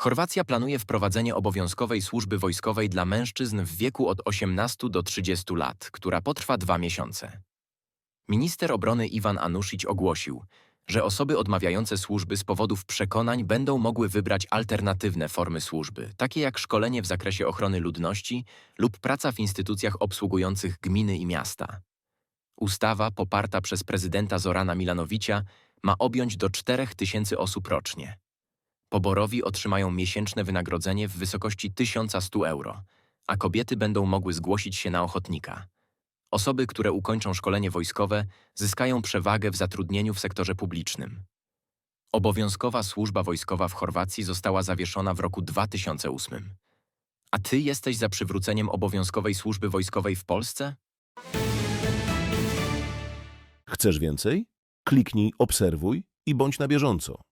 Chorwacja planuje wprowadzenie obowiązkowej służby wojskowej dla mężczyzn w wieku od 18 do 30 lat, która potrwa dwa miesiące. Minister obrony Iwan Anuszić ogłosił, że osoby odmawiające służby z powodów przekonań będą mogły wybrać alternatywne formy służby, takie jak szkolenie w zakresie ochrony ludności lub praca w instytucjach obsługujących gminy i miasta. Ustawa, poparta przez prezydenta Zorana Milanowicia, ma objąć do 4 tysięcy osób rocznie. Poborowi otrzymają miesięczne wynagrodzenie w wysokości 1100 euro, a kobiety będą mogły zgłosić się na ochotnika. Osoby, które ukończą szkolenie wojskowe, zyskają przewagę w zatrudnieniu w sektorze publicznym. Obowiązkowa służba wojskowa w Chorwacji została zawieszona w roku 2008. A ty jesteś za przywróceniem obowiązkowej służby wojskowej w Polsce? Chcesz więcej? Kliknij obserwuj i bądź na bieżąco.